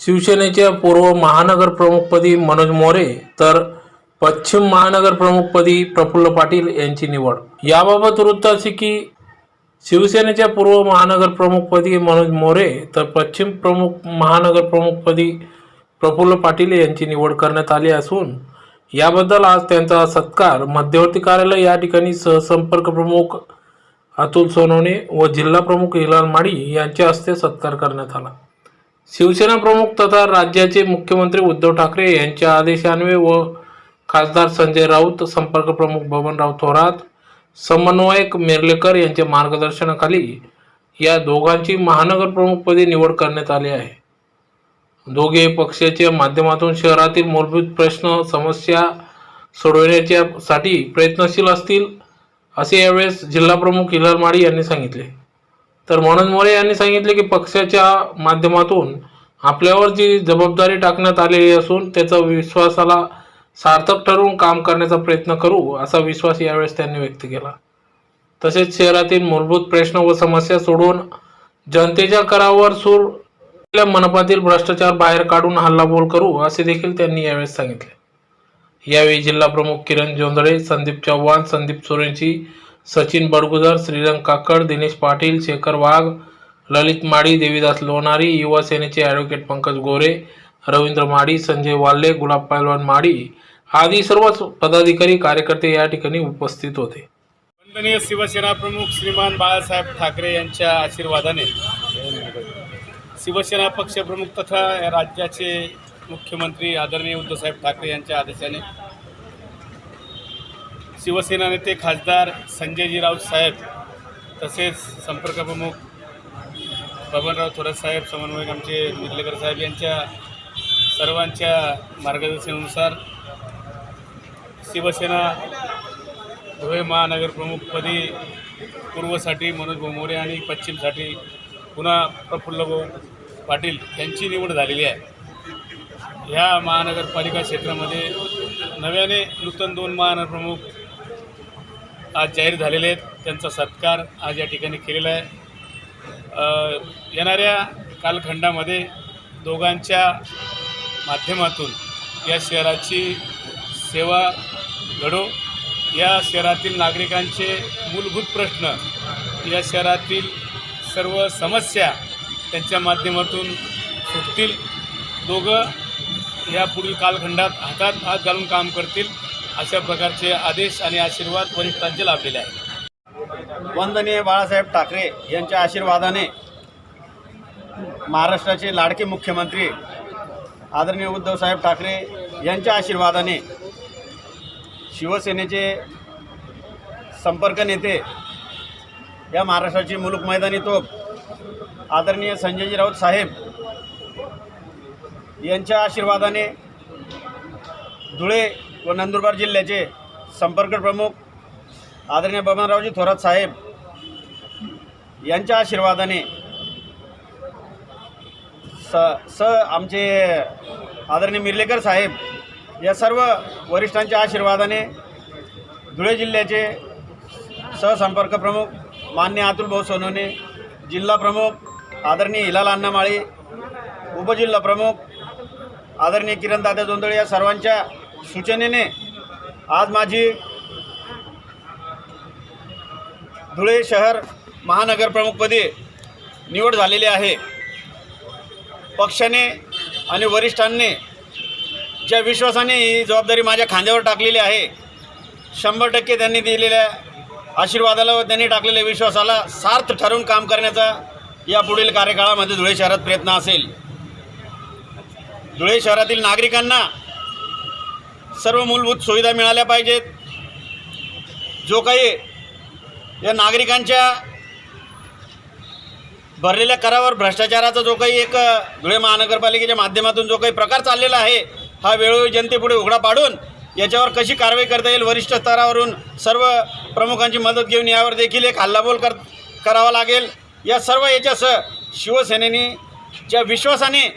शिवसेनेच्या पूर्व महानगर प्रमुखपदी मनोज मोरे तर पश्चिम महानगर प्रमुखपदी प्रफुल्ल पाटील यांची निवड. याबाबत वृत्त असे की शिवसेनेच्या पूर्व महानगर प्रमुखपदी मनोज मोरे तर पश्चिम प्रमुख महानगर प्रमुखपदी प्रफुल्ल पाटील यांची निवड करण्यात आली असून याबद्दल आज त्यांचा सत्कार मध्यवर्ती कार्यालय या ठिकाणी सहसंपर्क प्रमुख अतुल सोनवणे व जिल्हा प्रमुख हिलाल माडी यांच्या हस्ते सत्कार करण्यात आला. शिवसेना प्रमुख तथा राज्याचे मुख्यमंत्री उद्धव ठाकरे यांच्या आदेशान्वये व खासदार संजय राऊत संपर्क प्रमुख बबनराव थोरात समन्वयक मिर्लेकर यांच्या मार्गदर्शनाखाली या दोघांची महानगर प्रमुखपदी निवड करण्यात आली आहे. दोघे पक्षाच्या माध्यमातून शहरातील मूलभूत प्रश्न समस्या सोडवण्याच्यासाठी प्रयत्नशील असतील असे यावेळेस जिल्हाप्रमुख हिलाल माळी यांनी सांगितले. तर मनोज मोरे यांनी सांगितले की पक्षाच्या माध्यमातून आपल्यावर जी जबाबदारी टाकण्यात आलेली असून त्याचा विश्वासाला सार्थक ठरवून काम करण्याचा प्रयत्न करू असा विश्वास यावेळेस त्यांनी व्यक्त केला. तसेच शहरातील मूलभूत प्रश्न व समस्या सोडवून जनतेच्या करावर सूर आपल्या मनपातील भ्रष्टाचार बाहेर काढून हल्लाबोल करू असे देखील त्यांनी यावेळेस सांगितले. यावेळी जिल्हा प्रमुख किरण जोंधळे संदीप चव्हाण संदीप सोरेंची सचिन बडगुजर श्रीरंग काकड दिनेश पाटील शेखर वाघ ललित माडी देवीदास लोणारी युवा सेनेचे ॲडव्होकेट पंकज गोरे रवींद्र माडी संजय वाल्ले गुलाब पैलवान माडी आदी सर्वच पदाधिकारी कार्यकर्ते या ठिकाणी उपस्थित होते. वंदनीय शिवसेना प्रमुख श्रीमान बाळासाहेब ठाकरे यांच्या आशीर्वादाने शिवसेना पक्षप्रमुख तथा या राज्याचे मुख्यमंत्री आदरणीय उद्धवसाहेब ठाकरे यांच्या आदेशाने शिवसेना नेते खासदार संजयजी राऊत साहेब तसेच संपर्क प्रमुख बबनराव थोरात साहेब समन्वयक आमचे मिर्लेकर साहेब यांच्या सर्वांच्या मार्गदर्शनानुसार शिवसेना धुळे महानगरप्रमुखपदी पूर्वसाठी मनोज भाऊ मोरे आणि पश्चिमसाठी पुन्हा प्रफुल्लभाऊ पाटील यांची निवड झालेली आहे. ह्या महानगरपालिका क्षेत्रामध्ये नव्याने नूतन दोन महानगरप्रमुख आज जाहीर झालेले आहेत. त्यांचा सत्कार आज या ठिकाणी केलेला आहे. येणाऱ्या कालखंडामध्ये दोघांच्या माध्यमातून या शहराची सेवा घडो. या शहरातील नागरिकांचे मूलभूत प्रश्न या शहरातील सर्व समस्या त्यांच्या माध्यमातून सुटतील. दोघं या पुढील कालखंडात हातात हात घालून काम करतील. अशा प्रकारचे आदेश आणि आशीर्वाद वरिष्ठांचे लाभलेले आहेत. वंदनीय बाळासाहेब ठाकरे यांच्या आशीर्वादाने महाराष्ट्राचे लाडके मुख्यमंत्री आदरणीय उद्धवसाहेब ठाकरे यांच्या आशीर्वादाने शिवसेनेचे संपर्क नेते या महाराष्ट्राची मुलूक मैदानी तोप आदरणीय संजयजी राऊत साहेब यांच्या आशीर्वादाने धुळे व नंदुरबार जिल्ह्याचे संपर्क प्रमुख आदरणीय बबनरावजी थोरात साहेब यांच्या आशीर्वादाने स स आमचे आदरणीय मिर्लेकर साहेब या सर्व वरिष्ठांच्या आशीर्वादाने धुळे जिल्ह्याचे सहसंपर्क प्रमुख मान्य अतुल भाऊ सोनवणे जिल्हा प्रमुख आदरणीय हिलाल अण्णामाळी उपजिल्हा प्रमुख आदरणीय किरण दादा जोंदळे या सर्वांच्या सूचनेने आज माझी धुळे शहर महानगरप्रमुखपदी निवड झालेली आहे. पक्षाने आणि वरिष्ठांनी ज्या विश्वासाने ही जबाबदारी माझ्या खांद्यावर टाकलेली आहे शंभर टक्के त्यांनी दिलेल्या आशीर्वादाला व त्यांनी टाकलेल्या विश्वासाला सार्थ ठरवून काम करण्याचा या पुढील कार्यकाळामध्ये धुळे शहरात प्रयत्न असेल. धुळे शहरातील नागरिकांना सर्व मूलभूत सुविधा मिळाल्या पाहिजेत. जो काही या नागरिकांच्या भरलेल्या करावर भ्रष्टाचाराचा जो काही एक धुळे महानगरपालिकेच्या माध्यमातून जो काही प्रकार चाललेला आहे हा वेळोवेळी जनतेपुढे उघडा पाडून याच्यावर कशी कारवाई करता येईल वरिष्ठ स्तरावरून सर्व प्रमुखांची मदत घेऊन यावर देखील एक हल्लाबोल कर करावा लागेल. या सर्व याच्यासह शिवसेनेने ज्या विश्वासाने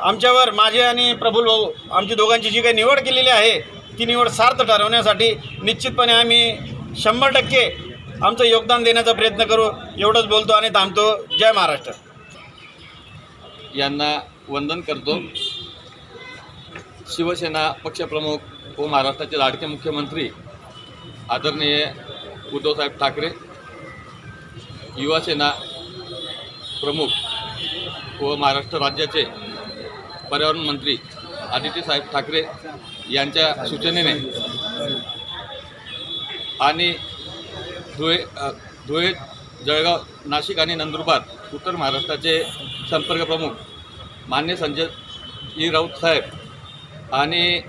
आमच्यावर माझे आणि प्रभुल भाऊ आमची दोघांची जी काही निवड केलेली आहे ती निवड सार्थ ठरवण्यासाठी निश्चितपणे आम्ही शंभर टक्के आमचं योगदान देण्याचा प्रयत्न करू एवढंच बोलतो आणि थांबतो. जय महाराष्ट्र. यांना वंदन करतो. शिवसेना पक्षप्रमुख व महाराष्ट्राचे लाडके मुख्यमंत्री आदरणीय उद्धवसाहेब ठाकरे युवासेना प्रमुख व महाराष्ट्र राज्याचे पर्यावरण मंत्री आदित्यसाहेब ठाकरे यांच्या सूचनेने आणि धुळे धुळे जळगाव नाशिक आणि नंदुरबार उत्तर महाराष्ट्राचे संपर्क प्रमुख मान्य संजय ई राऊत साहेब आणि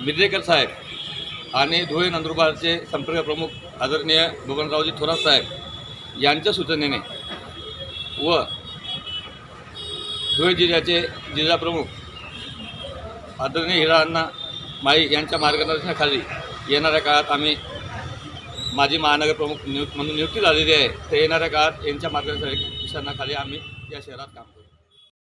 मिर्जेकर साहेब आणि धुळे नंदुरबारचे संपर्क प्रमुख आदरणीय बबनरावजी थोरात साहेब यांच्या सूचनेने व धुळे जिल्ह्याचे जिल्हाप्रमुख आदरणीय हिरा माई यांच्या मार्गदर्शनाखाली येणाऱ्या काळात आम्ही माजी महानगरप्रमुख नियुक्त म्हणून नियुक्ती झालेली आहे. तर येणाऱ्या काळात यांच्या मार्गदर्शनाखाली आम्ही या शहरात काम करू